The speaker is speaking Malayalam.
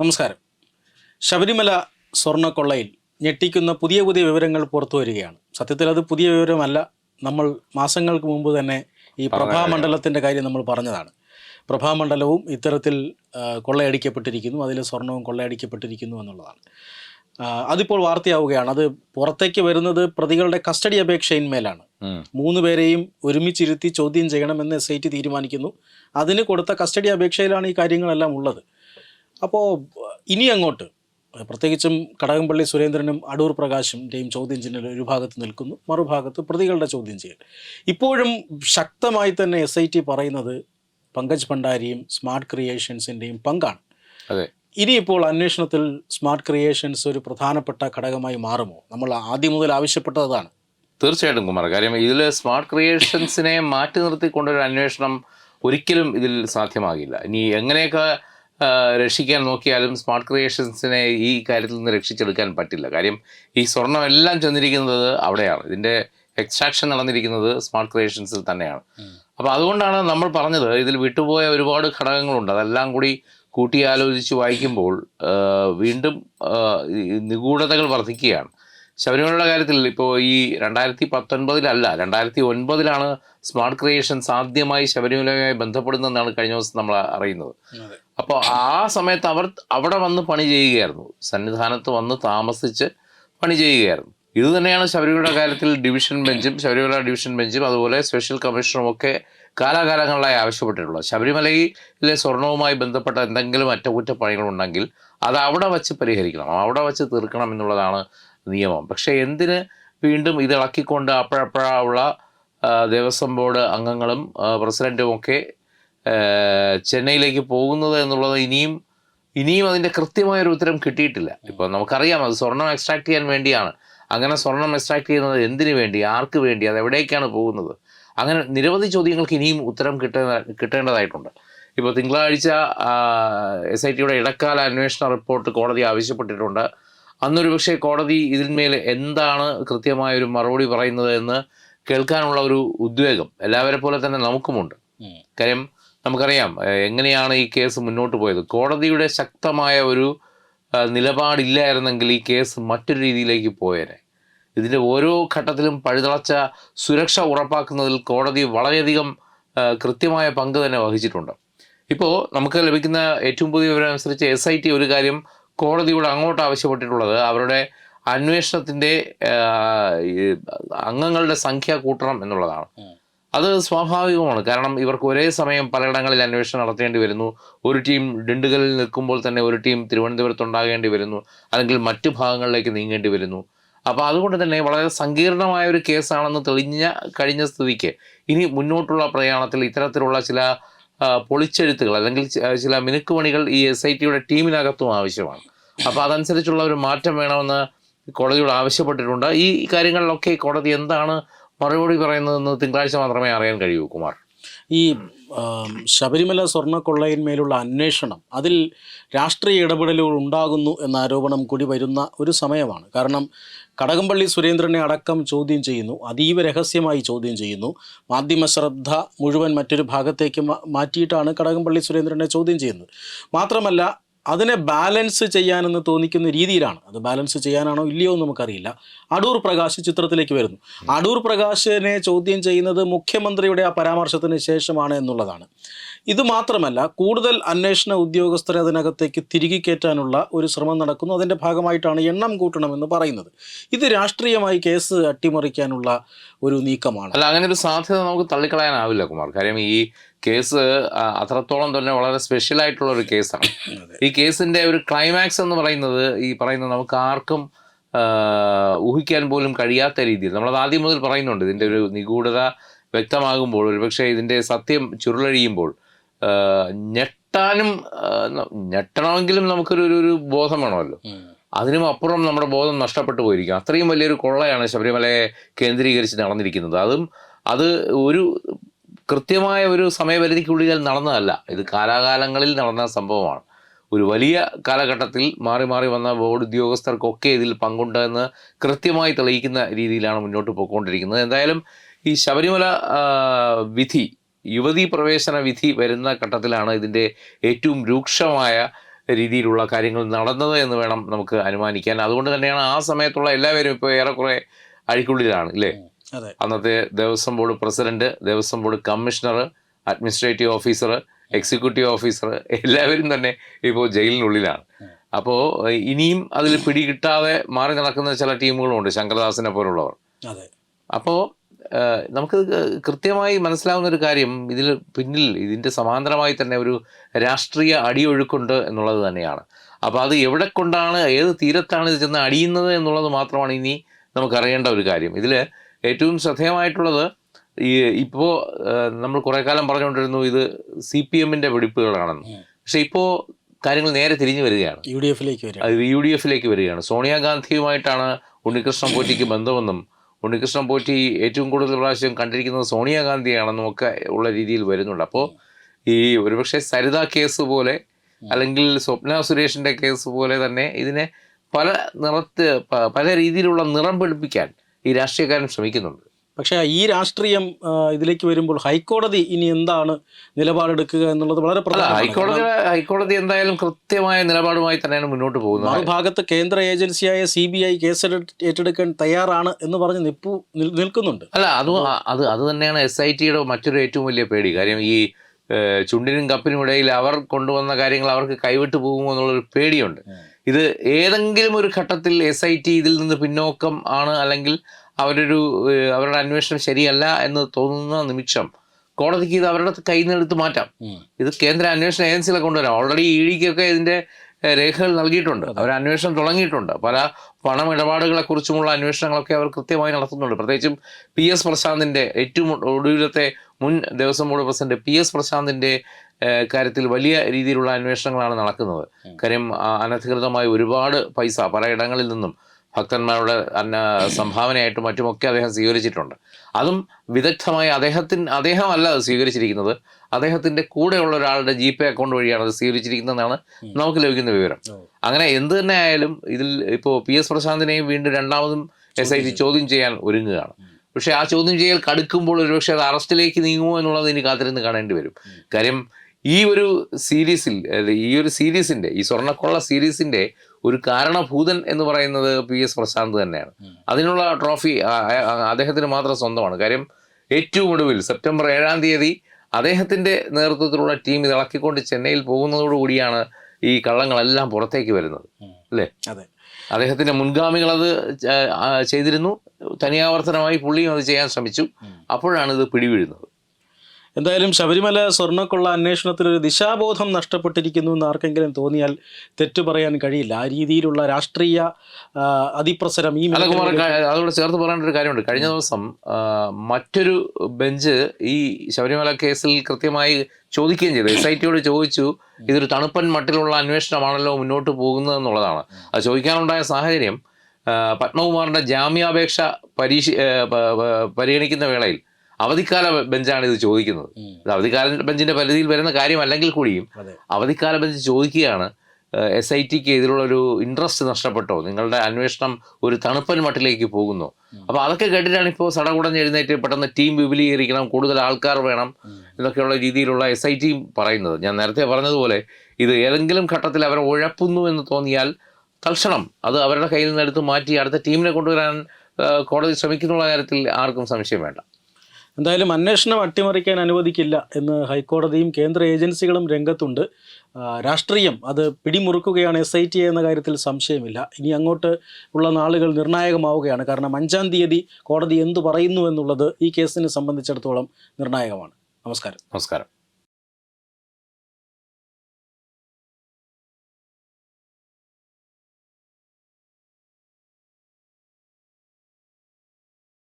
നമസ്കാരം. ശബരിമല സ്വർണക്കൊള്ളയിൽ ഞെട്ടിക്കുന്ന പുതിയ പുതിയ വിവരങ്ങൾ പുറത്തു വരികയാണ്. സത്യത്തിൽ അത് പുതിയ വിവരമല്ല. നമ്മൾ മാസങ്ങൾക്ക് മുമ്പ് തന്നെ ഈ പ്രഭാമണ്ഡലത്തിന്റെ കാര്യം നമ്മൾ പറഞ്ഞതാണ്. പ്രഭാമണ്ഡലവും ഇത്തരത്തിൽ കൊള്ളയടിക്കപ്പെട്ടിരിക്കുന്നു. അതിൽ സ്വർണവും കൊള്ളയടിക്കപ്പെട്ടിരിക്കുന്നു എന്നുള്ളതാണ്. അതിപ്പോൾ വാർത്തയാവുകയാണ്. അത് പുറത്തേക്ക് വരുന്നത് പ്രതികളുടെ കസ്റ്റഡി അപേക്ഷയിന്മേലാണ്. മൂന്ന് പേരെയും ഒരുമിച്ചിരുത്തി ചോദ്യം ചെയ്യണമെന്ന് എസ് ഐ ടി തീരുമാനിക്കുന്നു. അതിന് കൊടുത്ത കസ്റ്റഡി അപേക്ഷയിലാണ് ഈ കാര്യങ്ങളെല്ലാം ഉള്ളത്. അപ്പോൾ ഇനി അങ്ങോട്ട് പ്രത്യേകിച്ചും കടകംപള്ളി സുരേന്ദ്രനും അടൂർ പ്രകാശിന്റെയും ചോദ്യം ചെയ്യൽ ഒരു ഭാഗത്ത് നിൽക്കുന്നു മറുഭാഗത്ത് പ്രതികളുടെ ചോദ്യം ചെയ്യൽ. ഇപ്പോഴും ശക്തമായി തന്നെ എസ് ഐ ടി പറയുന്നത് പങ്കജ് ഭണ്ഡാരിയും സ്മാർട്ട് ക്രിയേഷൻസിന്റെയും പങ്കാണ്. അതെ. ഇനിയിപ്പോൾ അന്വേഷണത്തിൽ സ്മാർട്ട് ക്രിയേഷൻസ് ഒരു പ്രധാനപ്പെട്ട ഘടകമായി മാറുമോ? നമ്മൾ ആദ്യം മുതൽ ആവശ്യപ്പെട്ടതാണ് തീർച്ചയായിട്ടും കുമാർ കാര്യം ഇതിൽ സ്മാർട്ട് ക്രിയേഷൻസിനെ മാറ്റി നിർത്തിക്കൊണ്ടൊരു അന്വേഷണം ഒരിക്കലും ഇതിൽ സാധ്യമാകില്ല. ഇനി എങ്ങനെയൊക്കെ രക്ഷിക്കാൻ നോക്കിയാലും സ്മാർട്ട് ക്രിയേഷൻസിനെ ഈ കാര്യത്തിൽ നിന്ന് രക്ഷിച്ചെടുക്കാൻ പറ്റില്ല. കാര്യം ഈ സ്വർണം എല്ലാം ചെന്നിരിക്കുന്നത് അവിടെയാണ്. ഇതിന്റെ എക്സ്ട്രാക്ഷൻ നടന്നിരിക്കുന്നത് സ്മാർട്ട് ക്രിയേഷൻസിൽ തന്നെയാണ്. അപ്പോൾ അതുകൊണ്ടാണ് നമ്മൾ പറഞ്ഞത് ഇതിൽ വിട്ടുപോയ ഒരുപാട് ഘടകങ്ങളുണ്ട്. അതെല്ലാം കൂടി കൂട്ടിയാലോചിച്ച് വായിക്കുമ്പോൾ വീണ്ടും നിഗൂഢതകൾ വർദ്ധിക്കുകയാണ്. ശബരിമലയുടെ കാര്യത്തിൽ ഇപ്പോൾ ഈ രണ്ടായിരത്തി പത്തൊൻപതിലല്ല രണ്ടായിരത്തി ഒൻപതിലാണ് സ്മാർട്ട് ക്രിയേഷൻസ് ആദ്യമായി ശബരിമലയുമായി ബന്ധപ്പെടുന്നതെന്നാണ് കഴിഞ്ഞ ദിവസം നമ്മൾ അറിയുന്നത്. അപ്പോൾ ആ സമയത്ത് അവർ അവിടെ വന്ന് പണി ചെയ്യുകയായിരുന്നു. സന്നിധാനത്ത് വന്ന് താമസിച്ച് പണി ചെയ്യുകയായിരുന്നു. ഇത് തന്നെയാണ് ശബരിമലയുടെ കാര്യത്തിൽ ഡിവിഷൻ ബെഞ്ചും ശബരിമല ഡിവിഷൻ ബെഞ്ചും അതുപോലെ സ്പെഷ്യൽ കമ്മീഷണറും ഒക്കെ കാലാകാലങ്ങളിലായി ആവശ്യപ്പെട്ടിട്ടുള്ളത്. ശബരിമലയിലെ സ്വർണവുമായി ബന്ധപ്പെട്ട എന്തെങ്കിലും അറ്റകുറ്റപ്പണികളുണ്ടെങ്കിൽ അത് അവിടെ വച്ച് പരിഹരിക്കണം. അവിടെ വച്ച് തീർക്കണം എന്നുള്ളതാണ് നിയമം. പക്ഷേ എന്തിന് വീണ്ടും ഇത് ഇളക്കിക്കൊണ്ട് അപ്പോഴപ്പോഴുള്ള ദേവസ്വം ബോർഡ് അംഗങ്ങളും പ്രസിഡന്റും ഒക്കെ ചെന്നൈയിലേക്ക് പോകുന്നത് എന്നുള്ളത് ഇനിയും ഇനിയും അതിന്റെ കൃത്യമായൊരു ഉത്തരം കിട്ടിയിട്ടില്ല. ഇപ്പോൾ നമുക്കറിയാം അത് സ്വർണം എക്സ്ട്രാക്ട് ചെയ്യാൻ വേണ്ടിയാണ്. അങ്ങനെ സ്വർണം എക്സ്ട്രാക്ട് ചെയ്യുന്നത് എന്തിനു വേണ്ടി? ആർക്ക് വേണ്ടി? അത് എവിടേക്കാണ് പോകുന്നത്? അങ്ങനെ നിരവധി ചോദ്യങ്ങൾക്ക് ഇനിയും ഉത്തരം കിട്ടുന്ന കിട്ടേണ്ടതായിട്ടുണ്ട്. ഇപ്പോൾ തിങ്കളാഴ്ച എസ് ഐ ടിയുടെ ഇടക്കാല അന്വേഷണ റിപ്പോർട്ട് കോടതി ആവശ്യപ്പെട്ടിട്ടുണ്ട്. അന്നൊരു പക്ഷേ കോടതി ഇതിന്മേൽ എന്താണ് കൃത്യമായ ഒരു മറുപടി പറയുന്നത് എന്ന് കേൾക്കാനുള്ള ഒരു ഉദ്വേഗം എല്ലാവരെ പോലെ തന്നെ നമുക്കുമുണ്ട്. കാര്യം നമുക്കറിയാം എങ്ങനെയാണ് ഈ കേസ് മുന്നോട്ട് പോയത്? കോടതിയുടെ ശക്തമായ ഒരു നിലപാടില്ലായിരുന്നെങ്കിൽ ഈ കേസ് മറ്റൊരു രീതിയിലേക്ക് പോയേനെ. ഇതിന്റെ ഓരോ ഘട്ടത്തിലും പഴുതളച്ച സുരക്ഷ ഉറപ്പാക്കുന്നതിൽ കോടതി വളരെയധികം കൃത്യമായ പങ്ക് തന്നെ വഹിച്ചിട്ടുണ്ട്. ഇപ്പോൾ നമുക്ക് ലഭിക്കുന്ന ഏറ്റവും പുതിയ വിവരം അനുസരിച്ച് എസ് ഐ ടി ഒരു കാര്യം കോടതിയോട് അങ്ങോട്ട് ആവശ്യപ്പെട്ടിട്ടുള്ളത്. അവരുടെ അന്വേഷണത്തിന്റെ അംഗങ്ങളുടെ സംഖ്യ കൂട്ടണം എന്നുള്ളതാണ്. അത് സ്വാഭാവികമാണ്. കാരണം ഇവർക്ക് ഒരേ സമയം പലയിടങ്ങളിൽ അന്വേഷണം നടത്തേണ്ടി വരുന്നു. ഒരു ടീം ഡിണ്ടുകളിൽ നിൽക്കുമ്പോൾ തന്നെ ഒരു ടീം തിരുവനന്തപുരത്ത് ഉണ്ടാകേണ്ടി വരുന്നു. അല്ലെങ്കിൽ മറ്റു ഭാഗങ്ങളിലേക്ക് നീങ്ങേണ്ടി വരുന്നു. അപ്പോൾ അതുകൊണ്ട് തന്നെ വളരെ സങ്കീർണമായ ഒരു കേസാണെന്ന് തെളിഞ്ഞ കഴിഞ്ഞ സ്ഥിതിക്ക് ഇനി മുന്നോട്ടുള്ള പ്രയാണത്തിൽ ഇത്തരത്തിലുള്ള ചില പൊളിച്ചെഴുത്തുകൾ അല്ലെങ്കിൽ ചില മിനുക്കുപണികൾ ഈ എസ് ഐ ടിയുടെ ടീമിനകത്തും ആവശ്യമാണ്. അപ്പോൾ അതനുസരിച്ചുള്ള ഒരു മാറ്റം വേണമെന്ന് കോടതിയോട് ആവശ്യപ്പെട്ടിട്ടുണ്ട്. ഈ കാര്യങ്ങളിലൊക്കെ കോടതി എന്താണ് മറുപടി പറയുന്നതെന്ന് തിങ്കളാഴ്ച മാത്രമേ അറിയാൻ കഴിയൂ കുമാർ. ഈ ശബരിമല ശബരിമല സ്വർണക്കൊള്ളയിന്മേലുള്ള അന്വേഷണം അതിൽ രാഷ്ട്രീയ ഇടപെടലുകൾ ഉണ്ടാകുന്നു എന്ന ആരോപണം കൂടി വരുന്ന ഒരു സമയമാണ്. കാരണം കടകംപള്ളി സുരേന്ദ്രനെ അടക്കം ചോദ്യം ചെയ്യുന്നു. അതീവ രഹസ്യമായി ചോദ്യം ചെയ്യുന്നു. മാധ്യമ ശ്രദ്ധ മുഴുവൻ മറ്റൊരു ഭാഗത്തേക്ക് മാറ്റിയിട്ടാണ് കടകംപള്ളി സുരേന്ദ്രനെ ചോദ്യം ചെയ്യുന്നത്. മാത്രമല്ല അതിനെ ബാലൻസ് ചെയ്യാനെന്ന് തോന്നിക്കുന്ന രീതിയിലാണ്. അത് ബാലൻസ് ചെയ്യാനാണോ ഇല്ലയോ എന്ന് നമുക്കറിയില്ല. അടൂർ പ്രകാശ് ചിത്രത്തിലേക്ക് വരുന്നു. അടൂർ പ്രകാശിനെ ചോദ്യം ചെയ്യുന്നത് മുഖ്യമന്ത്രിയുടെ ആ പരാമർശത്തിന് ശേഷമാണ് എന്നുള്ളതാണ്. ഇത് മാത്രമല്ല കൂടുതൽ അന്വേഷണ ഉദ്യോഗസ്ഥരെ അതിനകത്തേക്ക് തിരികെ കയറ്റാനുള്ള ഒരു ശ്രമം നടക്കുന്നു. അതിന്റെ ഭാഗമായിട്ടാണ് എണ്ണം കൂട്ടണമെന്ന് പറയുന്നത്. ഇത് രാഷ്ട്രീയമായി കേസ് അട്ടിമറിക്കാനുള്ള ഒരു നീക്കമാണ്. അല്ല അങ്ങനെ ഒരു സാധ്യത നമുക്ക് തള്ളിക്കളയാനാവില്ല കുമാർ. കാര്യം ഈ കേസ് അത്രത്തോളം തന്നെ വളരെ സ്പെഷ്യൽ ആയിട്ടുള്ള ഒരു കേസാണ് ഈ കേസിന്റെ ഒരു ക്ലൈമാക്സ് എന്ന് പറയുന്നത് ഈ പറയുന്നത് നമുക്ക് ആർക്കും ഊഹിക്കാൻ പോലും കഴിയാത്ത രീതിയിൽ നമ്മളത് ആദ്യം മുതൽ പറയുന്നുണ്ട്. ഇതിന്റെ ഒരു നിഗൂഢത വ്യക്തമാകുമ്പോൾ ഒരുപക്ഷെ ഇതിന്റെ സത്യം ചുരുളഴിയുമ്പോൾ ഞെട്ടാനും ഞെട്ടണമെങ്കിലും നമുക്കൊരു ഒരു- ഒരു ബോധം വേണമല്ലോ. അതിനും അപ്പുറം നമ്മുടെ ബോധം നഷ്ടപ്പെട്ടു പോയിരിക്കും. അത്രയും വലിയൊരു കൊള്ളയാണ് ശബരിമലയെ കേന്ദ്രീകരിച്ച് നടന്നിരിക്കുന്നത്. അതും അത് ഒരു കൃത്യമായ ഒരു സമയപരിധിക്കുള്ളിൽ നടന്നതല്ല. ഇത് കാലാകാലങ്ങളിൽ നടന്ന സംഭവമാണ്. ഒരു വലിയ കാലഘട്ടത്തിൽ മാറി മാറി വന്ന ബോർഡ് ഉദ്യോഗസ്ഥർക്കൊക്കെ ഇതിൽ പങ്കുണ്ടെന്ന് കൃത്യമായി തെളിയിക്കുന്ന രീതിയിലാണ് മുന്നോട്ട് പോയിക്കൊണ്ടിരിക്കുന്നത്. എന്തായാലും ഈ ശബരിമല വിധി യുവതീ പ്രവേശന വിധി വരുന്ന ഘട്ടത്തിലാണ് ഇതിന്റെ ഏറ്റവും രൂക്ഷമായ രീതിയിലുള്ള കാര്യങ്ങൾ നടന്നത് എന്ന് വേണം നമുക്ക് അനുമാനിക്കാൻ. അതുകൊണ്ട് തന്നെയാണ് ആ സമയത്തുള്ള എല്ലാവരും ഇപ്പോൾ ഏറെക്കുറെ അഴിക്കുള്ളിലാണ് ഇല്ലേ? അന്നത്തെ Devaswom board president Devaswom board commissioner administrative officer executive officer എല്ലാവരും തന്നെ ഇപ്പോൾ ജയിലിനുള്ളിലാണ്. അപ്പോൾ ഇനിയും അതിൽ പിടികിട്ടാതെ മാറി നടക്കുന്ന ചില ടീമുകളുമുണ്ട് ശങ്കരദാസിനെ പോലുള്ളവർ. അപ്പോൾ നമുക്ക് കൃത്യമായി മനസ്സിലാവുന്ന ഒരു കാര്യം ഇതിൽ പിന്നിൽ ഇതിന്റെ സമാന്തരമായി തന്നെ ഒരു രാഷ്ട്രീയ അടിയൊഴുക്കുണ്ട് എന്നുള്ളത് തന്നെയാണ്. അപ്പോൾ അത് എവിടെ കൊണ്ടാണ് ഏത് തീരത്താണ് ഇത് ചെന്ന് അടിയുന്നത് എന്നുള്ളത് മാത്രമാണ് ഇനി നമുക്കറിയേണ്ട ഒരു കാര്യം. ഇതിൽ ഏറ്റവും ശ്രദ്ധേയമായിട്ടുള്ളത് ഈ ഇപ്പോൾ നമ്മൾ കുറേ കാലം പറഞ്ഞുകൊണ്ടിരുന്നു ഇത് സി പി എമ്മിന്റെ വെടിപ്പുകളാണെന്ന്. പക്ഷേ ഇപ്പോൾ കാര്യങ്ങൾ നേരെ തിരിഞ്ഞു വരികയാണ്. യു ഡി എഫിലേക്ക് യു ഡി എഫിലേക്ക് വരികയാണ്. സോണിയാഗാന്ധിയുമായിട്ടാണ് ഉണ്ണികൃഷ്ണൻ പോറ്റിക്ക് ബന്ധമെന്നും ഉണ്ണികൃഷ്ണൻ പോറ്റി ഏറ്റവും കൂടുതൽ പ്രാവശ്യം കണ്ടിരിക്കുന്നത് സോണിയാഗാന്ധിയാണെന്നും ഒക്കെ ഉള്ള രീതിയിൽ വരുന്നുണ്ട്. അപ്പോൾ ഈ ഒരുപക്ഷെ സരിത കേസ് പോലെ അല്ലെങ്കിൽ സ്വപ്ന സുരേഷിന്റെ കേസ് പോലെ തന്നെ ഇതിനെ പല നിറത്ത് പല രീതിയിലുള്ള നിറം പിടിപ്പിക്കാൻ ഈ രാഷ്ട്രീയക്കാരൻ ശ്രമിക്കുന്നുണ്ട്. പക്ഷേ ഈ രാഷ്ട്രീയം ഇതിലേക്ക് വരുമ്പോൾ ഹൈക്കോടതി ഇനി എന്താണ് നിലപാടെടുക്കുക എന്നുള്ളത് വളരെ ഹൈക്കോടതി ഹൈക്കോടതി എന്തായാലും കൃത്യമായ നിലപാടുമായി തന്നെയാണ് മുന്നോട്ട് പോകുന്നത്. മറുഭാഗത്ത് കേന്ദ്ര ഏജൻസിയായ സി ബി ഐ കേസ് ഏറ്റെടുക്കാൻ തയ്യാറാണ് എന്ന് പറഞ്ഞ് നിപ്പു നിൽക്കുന്നുണ്ട്. അല്ല അത് അത് അത് തന്നെയാണ് എസ് ഐ ടിയുടെ മറ്റൊരു ഏറ്റവും വലിയ പേടി. കാര്യം ഈ ചുണ്ടിനും കപ്പിനും ഇടയിൽ അവർ കൊണ്ടുവന്ന കാര്യങ്ങൾ അവർക്ക് കൈവിട്ടു പോകുമോ എന്നുള്ളൊരു പേടിയുണ്ട്. ഇത് ഏതെങ്കിലും ഒരു ഘട്ടത്തിൽ എസ് ഐ ടി ഇതിൽ നിന്ന് പിന്നോക്കം ആണ് അല്ലെങ്കിൽ അവരൊരു അവരുടെ അന്വേഷണം ശരിയല്ല എന്ന് തോന്നുന്ന നിമിഷം കോടതിക്ക് ഇത് അവരുടെ കയ്യിൽ നിന്ന് എടുത്ത് മാറ്റാം. ഇത് കേന്ദ്ര അന്വേഷണ ഏജൻസികളെ കൊണ്ടുവരാം. ഓൾറെഡി ഇ ഡിക്കൊക്കെ ഇതിന്റെ രേഖകൾ നൽകിയിട്ടുണ്ട്. അവർ അന്വേഷണം തുടങ്ങിയിട്ടുണ്ട്. പല പണമിടപാടുകളെ കുറിച്ചുമുള്ള അന്വേഷണങ്ങളൊക്കെ അവർ കൃത്യമായി നടത്തുന്നുണ്ട്. പ്രത്യേകിച്ചും പി എസ് പ്രശാന്തിന്റെ ഏറ്റവും ഒടുവിലത്തെ മുൻ Devaswom board president P S പ്രശാന്തിന്റെ ഏഹ്, കാര്യത്തിൽ വലിയ രീതിയിലുള്ള അന്വേഷണങ്ങളാണ് നടക്കുന്നത്. കാര്യം അനധികൃതമായി ഒരുപാട് പൈസ പലയിടങ്ങളിൽ നിന്നും ഭക്തന്മാരുടെ അന്ന സംഭാവനയായിട്ടും മറ്റുമൊക്കെ അദ്ദേഹം സ്വീകരിച്ചിട്ടുണ്ട്. അതും വിദഗ്ധമായി അദ്ദേഹത്തിന് അദ്ദേഹമല്ല അത് സ്വീകരിച്ചിരിക്കുന്നത്. അദ്ദേഹത്തിന്റെ കൂടെയുള്ള ഒരാളുടെ ജി പേ അക്കൗണ്ട് വഴിയാണ് അത് സ്വീകരിച്ചിരിക്കുന്നതെന്നാണ് നമുക്ക് ലഭിക്കുന്ന വിവരം. അങ്ങനെ എന്ത് തന്നെ ആയാലും ഇതിൽ ഇപ്പോൾ പി എസ് പ്രശാന്തിനെയും വീണ്ടും രണ്ടാമതും എസ് ഐ ടി ചോദ്യം ചെയ്യാൻ ഒരുങ്ങുകയാണ്. പക്ഷേ ആ ചോദ്യം ചെയ്യൽ കടുക്കുമ്പോൾ ഒരുപക്ഷെ അത് അറസ്റ്റിലേക്ക് നീങ്ങുമോ എന്നുള്ളത് ഇനി കാത്തിരുന്ന് കാണേണ്ടി വരും. കാര്യം ഈ ഒരു സീരീസിൽ ഈ ഒരു സീരീസിന്റെ ഈ സ്വർണക്കൊള്ള സീരീസിന്റെ ഒരു കാരണഭൂതൻ എന്ന് പറയുന്നത് പി എസ് പ്രശാന്ത് തന്നെയാണ്. അതിനുള്ള ട്രോഫി അദ്ദേഹത്തിന് മാത്രം സ്വന്തമാണ്. കാര്യം ഏറ്റവും ഒടുവിൽ സെപ്റ്റംബർ ഏഴാം തീയതി അദ്ദേഹത്തിന്റെ നേതൃത്വത്തിലുള്ള ടീം ഇത് ഇളക്കിക്കൊണ്ട് ചെന്നൈയിൽ പോകുന്നതോടുകൂടിയാണ് ഈ കള്ളങ്ങളെല്ലാം പുറത്തേക്ക് വരുന്നത്. അല്ലേ? അതെ. അദ്ദേഹത്തിന്റെ മുൻഗാമികൾ അത് ചെയ്തിരുന്നു. തനിയാവർത്തനമായി പുള്ളിയും അത് ചെയ്യാൻ ശ്രമിച്ചു. അപ്പോഴാണ് ഇത് പിടിവീഴുന്നത്. എന്തായാലും ശബരിമല സ്വർണക്കൊള്ള അന്വേഷണത്തിൽ ഒരു ദിശാബോധം നഷ്ടപ്പെട്ടിരിക്കുന്നു എന്ന് ആർക്കെങ്കിലും തോന്നിയാൽ തെറ്റു പറയാൻ കഴിയില്ല. ആ രീതിയിലുള്ള രാഷ്ട്രീയ അതിപ്രസരം ഈ അതോട് ചേർത്ത് പറയേണ്ട ഒരു കാര്യമുണ്ട്. കഴിഞ്ഞ ദിവസം മറ്റൊരു ബെഞ്ച് ഈ ശബരിമല കേസിൽ കൃത്യമായി ചോദിക്കുകയും ചെയ്തു. എസ് ഐ ടിയോട് ചോദിച്ചു ഇതൊരു തണുപ്പൻ മട്ടിലുള്ള അന്വേഷണമാണല്ലോ മുന്നോട്ട് പോകുന്നത് എന്നുള്ളതാണ്. അത് ചോദിക്കാനുണ്ടായ സാഹചര്യം പത്മകുമാറിന്റെ ജാമ്യാപേക്ഷ പരീക്ഷ പരിഗണിക്കുന്ന വേളയിൽ അവധിക്കാല ബെഞ്ചാണ് ഇത് ചോദിക്കുന്നത്. ഇത് അവധിക്കാല ബെഞ്ചിന്റെ പരിധിയിൽ വരുന്ന കാര്യമല്ലെങ്കിൽ കൂടിയും അവധിക്കാല ബെഞ്ച് ചോദിക്കുകയാണ് എസ് ഐ ടിക്ക് ഇതിലുള്ളൊരു ഇൻട്രസ്റ്റ് നഷ്ടപ്പെട്ടോ? നിങ്ങളുടെ അന്വേഷണം ഒരു തണുപ്പൻ മട്ടിലേക്ക് പോകുന്നു? അപ്പോൾ അതൊക്കെ കേട്ടിട്ടാണ് ഇപ്പോൾ സടകുടഞ്ഞ് എഴുന്നേറ്റ് പെട്ടെന്ന് ടീം വിപുലീകരിക്കണം കൂടുതൽ ആൾക്കാർ വേണം എന്നൊക്കെയുള്ള രീതിയിലുള്ള എസ് ഐ ടിയും പറയുന്നത്. ഞാൻ നേരത്തെ പറഞ്ഞതുപോലെ ഇത് ഏതെങ്കിലും ഘട്ടത്തിൽ അവരെ ഉഴപ്പുന്നു എന്ന് തോന്നിയാൽ തൽക്ഷണം അത് അവരുടെ കയ്യിൽ നിന്ന് എടുത്ത് മാറ്റി അടുത്ത ടീമിനെ കൊണ്ടുവരാൻ കോടതി ശ്രമിക്കുന്നുള്ള കാര്യത്തിൽ ആർക്കും സംശയം വേണ്ട. എന്തായാലും അന്വേഷണം അട്ടിമറിക്കാൻ അനുവദിക്കില്ല എന്ന് ഹൈക്കോടതിയും കേന്ദ്ര ഏജൻസികളും രംഗത്തുണ്ട്. രാഷ്ട്രീയം അത് പിടിമുറുക്കുകയാണ് എസ് ഐ ടി എന്ന കാര്യത്തിൽ സംശയമില്ല. ഇനി അങ്ങോട്ട് ഉള്ള നാളുകൾ നിർണായകമാവുകയാണ്. കാരണം അഞ്ചാം തീയതി കോടതി എന്തു പറയുന്നു എന്നുള്ളത് ഈ കേസിനെ സംബന്ധിച്ചിടത്തോളം നിർണായകമാണ്. നമസ്കാരം. നമസ്കാരം.